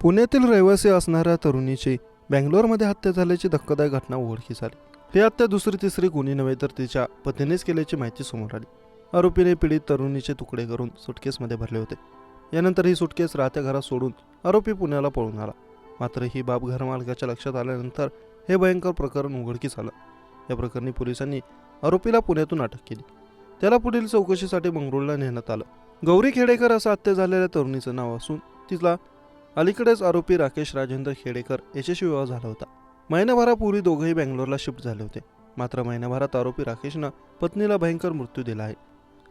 पुण्यातील रहिवासी असणाऱ्या तरुणीची बँगलोरमध्ये हत्या झाल्याची धक्कादायक घटना उघडकीस आली ही हत्या दुसरी तिसरी कोणी नव्हे तर तिच्या पतीनेच केल्याची माहिती समोर आली. आरोपीने पीडित तरुणीचे तुकडे करून सुटकेसमध्ये भरले होते. यानंतर ही सुटकेस राहत्या घरात सोडून आरोपी पुण्याला पळून आला. मात्र ही बाब घरमालकाच्या लक्षात आल्यानंतर हे भयंकर प्रकरण उघडकीस आलं. या प्रकरणी पोलिसांनी आरोपीला पुण्यातून अटक केली. त्याला पुढील चौकशीसाठी मंगरुळला नेण्यात आलं. गौरी खेडेकर असं हत्या झालेल्या तरुणीचं नाव असून तिला अलीकडेच आरोपी राकेश राजेंद्र खेडेकर याच्याशी विवाह झाला होता. महिनाभरापूर्वी दोघंही बँगलोरला शिफ्ट झाले होते. मात्र महिनाभरात आरोपी राकेशनं पत्नीला भयंकर मृत्यू दिला आहे.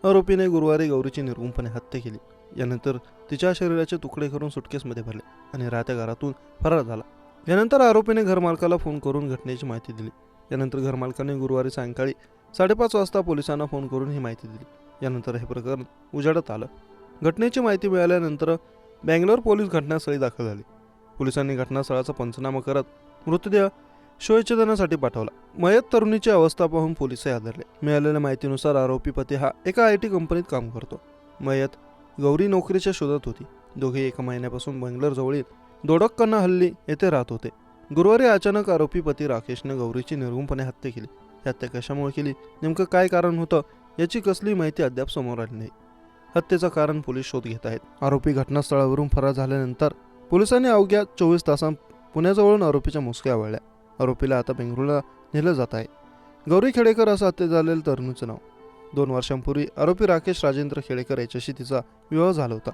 आरोपीने गुरुवारी गौरीची निर्गुणपणे हत्या केली. यानंतर तिच्या शरीराचे तुकडे करून सुटकेसमध्ये भरले आणि राहत्या घरातून फरार झाला. यानंतर आरोपीने घरमालकाला फोन करून घटनेची माहिती दिली. यानंतर घरमालकाने गुरुवारी सायंकाळी साडेपाच वाजता पोलिसांना फोन करून ही माहिती दिली. यानंतर हे प्रकरण उजाडत आलं. घटनेची माहिती मिळाल्यानंतर बँगलोर पोलीस घटनास्थळी दाखल झाले. पोलिसांनी घटनास्थळाचा पंचनामा करत मृतदेह शोयच्छेदनासाठी पाठवला. मयत तरुणीची अवस्था पाहून पोलिसही आदरले मिळालेल्या माहितीनुसार आरोपी पती हा एका आय टी कंपनीत काम करतो. मयत गौरी नोकरीच्या शोधात होती. दोघे एका महिन्यापासून बंगलोर जवळील दोडक्कन्ना हल्ली येथे राहत होते. गुरुवारी अचानक आरोपी पती राकेशने गौरीची निर्गुणपणे हत्या केली. हत्या कशामुळे केली? नेमकं काय कारण होतं? याची कसली माहिती अद्याप समोर आली नाही. हत्येचं कारण पोलीस शोध घेत आहेत. आरोपी घटनास्थळावरून फरार झाल्यानंतर पोलिसांनी अवघ्या चोवीस तासांत पुण्याजवळून आरोपीच्या मुसक्या आवळल्या आरोपीला आता बेंगळुरूला नेलं जात आहे. गौरी खेडेकर असं हत्या झालेलं तरुणीचं नाव. दोन वर्षांपूर्वी आरोपी राकेश राजेंद्र खेडेकर याच्याशी तिचा विवाह झाला होता.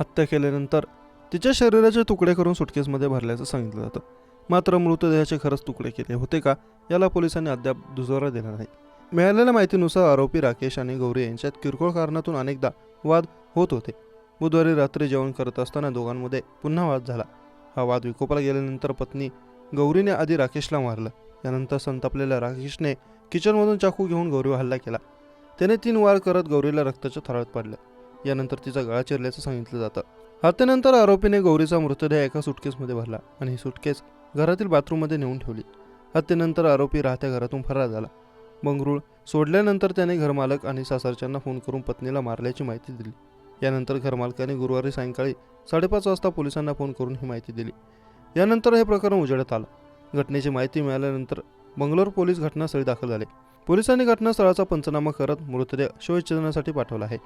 हत्या केल्यानंतर तिच्या शरीराचे तुकडे करून सुटकेसमध्ये भरल्याचं सांगितलं जातं. मात्र मृतदेहाचे खरंच तुकडे केले होते का याला पोलिसांनी अद्याप दुजोरा दिला नाही. मिळालेल्या माहितीनुसार आरोपी राकेश आणि गौरी यांच्यात किरकोळ कारणातून अनेकदा वाद होत होते. बुधवारी रात्री जेवण करत असताना दोघांमध्ये पुन्हा वाद झाला. हा वाद विकोपाला गेल्यानंतर पत्नी गौरीने आधी राकेशला मारलं. यानंतर संतापलेल्या राकेशने किचनमधून चाकू घेऊन गौरीवर हल्ला केला. त्याने तीन वार करत गौरीला रक्ताच्या थरात पाडलं. यानंतर तिचा गळा चिरल्याचं सांगितलं जातं. हत्येनंतर आरोपीने गौरीचा मृतदेह एका सुटकेसमध्ये भरला आणि ही सुटकेस घरातील बाथरूममध्ये नेऊन ठेवली. हत्येनंतर आरोपी राहत्या घरातून फरार झाला. बंगरूळ सोडल्यानंतर त्याने घरमालक आणि सासरच्यांना फोन करून पत्नीला मारल्याची माहिती दिली. यानंतर घरमालकाने गुरुवारी सायंकाळी साडेपाच वाजता पोलिसांना फोन करून ही माहिती दिली. यानंतर हे प्रकरण उजेडत आलं. घटनेची माहिती मिळाल्यानंतर बंगलोर पोलीस घटनास्थळी दाखल झाले. पोलिसांनी घटनास्थळाचा पंचनामा करत मृतदेह शोधच्छेदनासाठी पाठवला आहे.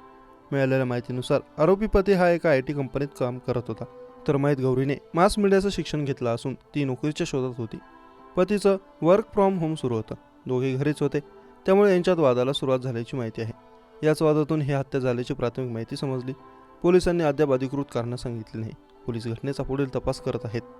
मिळालेल्या माहितीनुसार आरोपी पती हा एका आय टी कंपनीत काम करत होता. तर माहीत गौरीने मास मीडियाचं शिक्षण घेतलं असून ती नोकरीच्या शोधात होती. पतीचं वर्क फ्रॉम होम सुरू होतं. दोघे घरीच होते. त्यामुळे यांच्यात वादाला सुरुवात झाल्याची माहिती आहे. याच वादातून ही हत्या झाल्याची प्राथमिक माहिती समजली. पोलिसांनी अद्याप अधिकृत कारणं सांगितली नाही. पोलीस घटनेचा पुढील तपास करत आहेत.